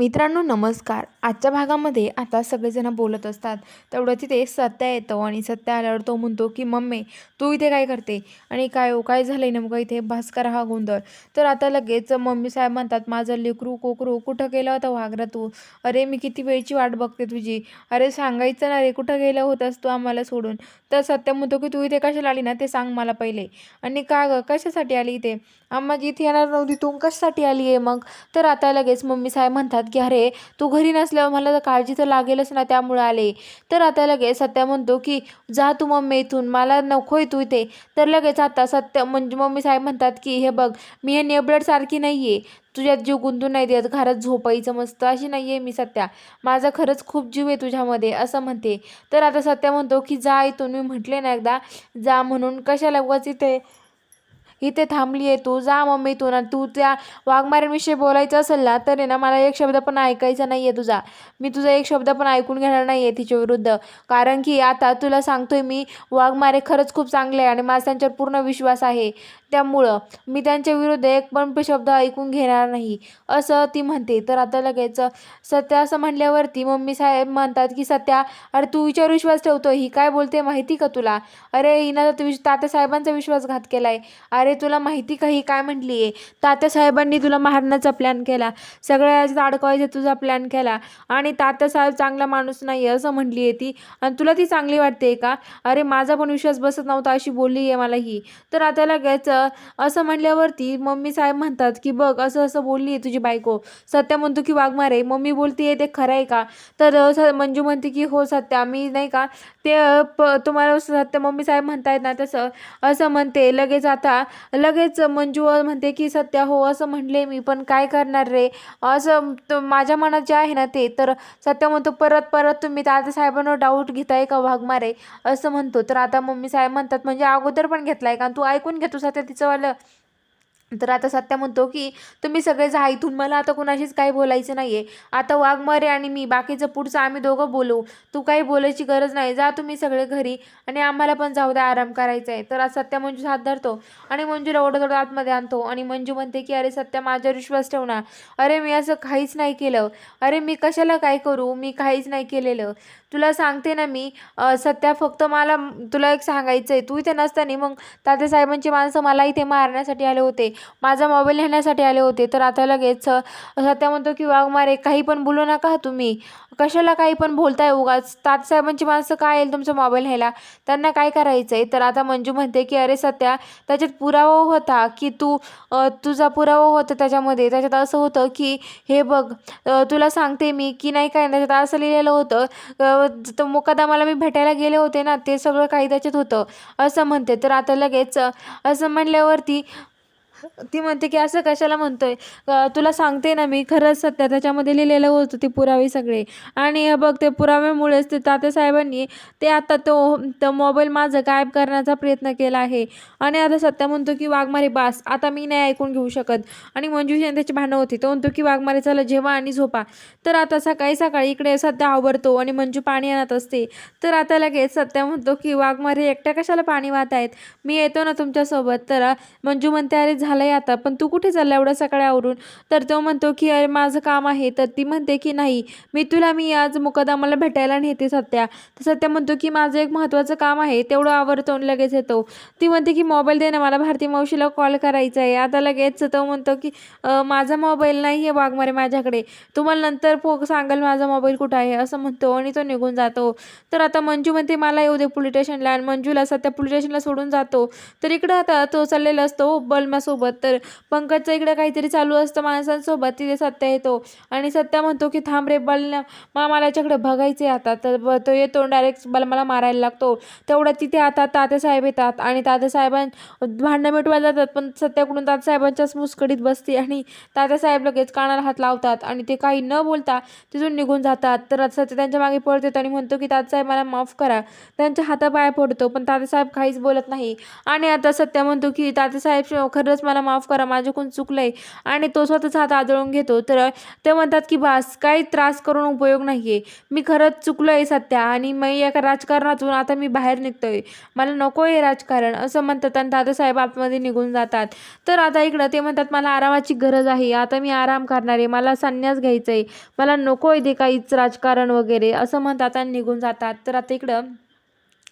मित्रांनो नमस्कार. आजच्या भागामध्ये आता सगळेजण बोलत असतात. तेवढं तिथे सत्या येतो आणि सत्या आल्यावर तो म्हणतो की मम्मी तू इथे काय करते? आणि काय हो काय झालं आहे नेमकं इथे? भास्कर हा गोंधळ. तर आता लगेच मम्मी साहेब म्हणतात माझं लेकरू कोकरू कुठं गेलं होतं वाघरा तू? अरे मी किती वेळची वाट बघते तुझी. अरे सांगायचं ना रे कुठं गेलं होतंस तू आम्हाला सोडून? तर सत्य म्हणतो की तू इथे कशाला आली ना? ते सांग मला पहिले. आणि का गं कशासाठी आली इथे? आम्हा इथे येणार नव्हती तू कशासाठी आली आहे मग? तर आता लगेच मम्मी साहेब म्हणतात की अरे तू घरी नसल्यावर मला तर काळजी तर लागेलच ना त्यामुळे आले. तर आता लगेच सत्या म्हणतो की जा तू मम्मी इथून मला नको तू इथे. तर लगेच आता सत्य म्हणजे मम्मी साहेब म्हणतात की हे बघ मी हे नेबलडसारखी नाही आहे तुझ्यात जीव गुंतून नाही देत घरात झोपायचं मस्त अशी नाही आहे मी सत्या. माझा खरंच खूप जीव आहे तुझ्यामध्ये असं म्हणते. तर आता सत्या म्हणतो की जा इथून. मी म्हटले ना एकदा जा म्हणून कशाला उगाच इथे इथे थांबली आहे तू. जा मम्मी तू ना तू त्या वाघमाऱ्यांविषयी बोलायचं असेल ना तर ना मला एक शब्द पण ऐकायचा नाही आहे तुझा. मी तुझा एक शब्द पण ऐकून घेणार नाही आहे तिच्या विरुद्ध. कारण की आता तुला सांगतोय मी वाघमारे खरंच खूप चांगले आहे आणि माझा त्यांच्यावर पूर्ण विश्वास आहे. त्यामुळं मी त्यांच्या विरुद्ध एक पण शब्द ऐकून घेणार नाही. असं ती म्हणते. तर आता लगेच सत्या असं म्हणल्यावरती मम्मी साहेब म्हणतात की सत्या अरे तू विचार विश्वास ठेवतो ही काय बोलते माहिती का तुला? अरे हिनं तर विश तात्यासाहेबांचा विश्वासघात केला आहे अरे तुला माहिती का ही काय म्हटली आहे तात्यासाहेबांनी तुला मारण्याचा प्लॅन केला. सगळ्या याच्यात अडकवायचा तुझा प्लॅन केला. आणि तात्यासाहेब चांगला माणूस नाही आहे असं म्हटली आहे ती. आणि तुला ती चांगली वाटते का? अरे माझा पण विश्वास बसत नव्हता अशी बोलली आहे मला ही. तर आता लगेच असं म्हणल्यावरती मम्मी साहेब म्हणतात की बघ असं असं बोलली आहे तुझी बायको. सत्या म्हणतो की वाघमारे मम्मी बोलते ते खरं आहे का? तर स मंजू म्हणते की हो सत्या मी नाही का? ते प तुम्हाला सत्य मम्मी साहेब म्हणतायत ना तसं. असं म्हणते. लगेच आता लगेच मंजू म्हणते की सत्या हो असं म्हणले मी पण काय करणार रे? असं माझ्या मनात जे आहे ना ते तर सत्य म्हणतो परत परत तुम्ही तात्या साहेबांवर डाऊट घेताय का? वाघमारे असं म्हणतो. तर आता मम्मी साहेब म्हणतात म्हणजे अगोदर पण घेतलाय का? तू ऐकून घेतो सत्या तिचंवालं तर आता सत्या म्हणतो की तुम्ही सगळे जा इथून. मला आता कुणाशीच काही बोलायचं नाही आहे आता वाघमारे आणि मी बाकीचं पुढचं आम्ही दोघं बोलू. तू काही बोलायची गरज नाही. जा तुम्ही सगळे घरी आणि आम्हाला पण जाऊ द्या. आराम करायचा आहे. तर आज सत्या मंजू हात धरतो आणि मंजूला ओढत ओढत आतमध्ये आणतो आणि मंजू म्हणते की अरे सत्या माझ्यावर विश्वास ठेवणार अरे मी असं काहीच नाही केलं. अरे मी कशाला काय करू? मी काहीच नाही केलेलं. तुला सांगते ना मी सत्या फक्त मला तुला एक सांगायचं आहे तू इथे नसताना मग तात्यासाहेबांची माणसं मला इथे मारण्यासाठी आले होते. माझा मोबाईल नेण्यासाठी आले होते. तर आता लगेच सत्या म्हणतो की वाघमारे काही पण बोलू नका तुम्ही. कशाला काही पण बोलताय उगाच? तातसाहेबांची माणसं काय येईल तुमचा मोबाईल न्यायला? त्यांना काय करायचं आहे तर आता मंजू म्हणते की अरे सत्या त्याच्यात पुरावा होता की तू तुझा पुरावा होता त्याच्यामध्ये. त्याच्यात असं होतं की हे बघ तुला सांगते मी की नाही काय त्याच्यात असं लिहिलेलं होतं तर तो मी भेटायला गेले होते ना ते सगळं काही त्याच्यात होतं. असं म्हणते. तर आता लगेच असं म्हणल्यावरती ती म्हणते की असं कशाला म्हणतोय? तुला सांगते ना मी खरंच सत्य त्याच्यामध्ये लिहिलेलं होतं ते पुरावे सगळे. आणि बघ ते पुराव्यामुळेच ते तात्यासाहेबांनी ते आता तो तो मोबाईल माझं गायब करण्याचा प्रयत्न केला आहे. आणि आता सत्य म्हणतो की वाघमारे बास आता मी नाही ऐकून घेऊ शकत. आणि मंजूशी आणि त्याची भांडणं होती. तो म्हणतो की वाघमारे चला जेवा आणि झोपा. तर आता सकाळी सकाळी इकडे सध्या आवरतो आणि मंजू पाणी आणत असते. तर आता लगेच सत्या म्हणतो की वाघमारे एकट्या कशाला पाणी वाहत आहेत मी येतो ना तुमच्यासोबत. तर मंजू म्हणते अरे झालंय आता पण तू कुठे चालला एवढ्या सकाळी आवरून? तर तो म्हणतो की अरे माझं काम आहे. तर ती म्हणते की नाही मी तुला मी आज मुकदमाला भेटायला नेते सत्या तर सत्या म्हणतो की माझं एक महत्त्वाचं काम आहे तेवढं आवरतो आणि लगेच येतो. ती म्हणते की मोबाईल दे ना मला भारती मावशीला कॉल करायचा आहे. आता लगेच तो म्हणतो की माझा मोबाईल नाही आहे वाघमारे माझ्याकडे. तुम्हाला नंतर पो सांगाल माझा मोबाईल कुठं आहे? असं म्हणतो आणि तो निघून जातो. तर आता मंजू म्हणते मला येऊ दे पोलीस स्टेशनला. आणि मंजूला सध्या पोलीस स्टेशनला सोडून जातो. तर इकडं आता तो चाललेला असतो बलमासोबत तर पंकजचं इकडं काहीतरी चालू असतं माणसांसोबत. तिथे सत्या येतो. आणि सत्या म्हणतो की थांब रे बल मामाला याच्याकडे बघायचे आता. तर तो येतो डायरेक्ट बलमाला मारायला लागतो. तेवढ्या तिथे आता तात्यासाहेब येतात. आणि तात्यासाहेबां भांडणं मिटवायला जातात. पण सत्याकडून तात्यासाहेबांच्याच मुस्कडीत बसते आणि तात्यासाहेब लगेच कानाला हात लावतात. आणि ते काही न बोलता तिथून निघून जातात. तर सत्य त्यांच्या मागे पळत येतो आणि म्हणतो की तात्यासाहेब मला माफ करा. त्यांच्या हातापाया पडतो पण तात्यासाहेब काहीच बोलत नाही. आणि आता सत्य म्हणतो की तात्यासाहेब खरंच मला माफ करा माझ्याकडून चुकलंय. आणि तो स्वतःच हात आदळून घेतो. तर ते म्हणतात की बास काही त्रास करून उपयोग नाही आहे मी खरंच चुकलो आहे सध्या आणि मी एका राजकारणातून आता मी बाहेर निघतोय. मला नको आहे राजकारण असं म्हणतात आणि दादासाहेब आतमध्ये निघून जातात. तर आता इकडं ते म्हणतात मला आरामाची गरज आहे. आता मी आराम करणार आहे. मला संन्यास घ्यायचा आहे मला नको आहे ते काहीच राजकारण वगैरे असं म्हणतात आणि निघून जातात. तर आता इकडं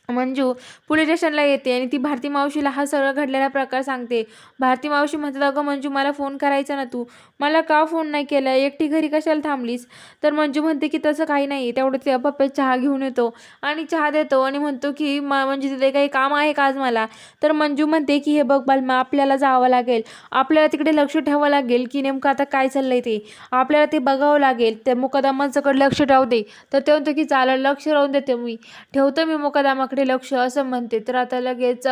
मंजू पोलीस स्टेशनला येते आणि ती भारती मावशीला हा सगळं घडलेला प्रकार सांगते. भारती मावशी म्हणतात अगं मंजू मला फोन करायचा ना तू. मला का फोन नाही केला? एकटी घरी कशाला थांबलीस? तर मंजू म्हणते की तसं काही नाही. तेवढं ते पप्पा चहा घेऊन येतो आणि चहा देतो आणि म्हणतो की म म्हणजे तिथे काही काम आहे का आज मला? तर मंजू म्हणते की हे बघ बालमा आपल्याला जावं लागेल. आपल्याला तिकडे लक्ष ठेवावं लागेल की नेमकं आता काय चाललंय ते. आपल्याला ते बघावं लागेल. त्या मुकदमाचं लक्ष राहू दे. तर ते म्हणतो की चालेल लक्ष राहून देते मी. ठेवतो मी मुकदमाकडे लक्ष असं म्हणते. तर आता लगेच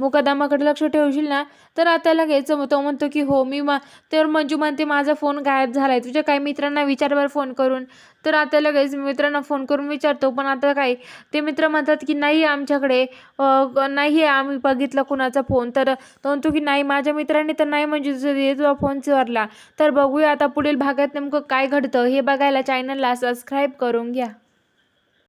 मुकदमाकडे लक्ष ठेवशील ना तर आता लगेच तो म्हणतो की हो मी मा तर मंजू म्हणते माझा फोन गायब झाला आहे तुझ्या काही मित्रांना विचारवर फोन करून. तर आता लगेच मित्रांना फोन करून विचारतो पण आता काय? ते मित्र म्हणतात की नाही आमच्याकडे नाही आहे आम्ही बघितलं कुणाचा फोन. तर तो म्हणतो की नाही माझ्या मित्रांनी तर नाही म्हणजे तुझा फोन चोरला. तर बघूया आता पुढील भागात नेमकं काय घडतं. हे बघायला चॅनलला सबस्क्राईब करून घ्या.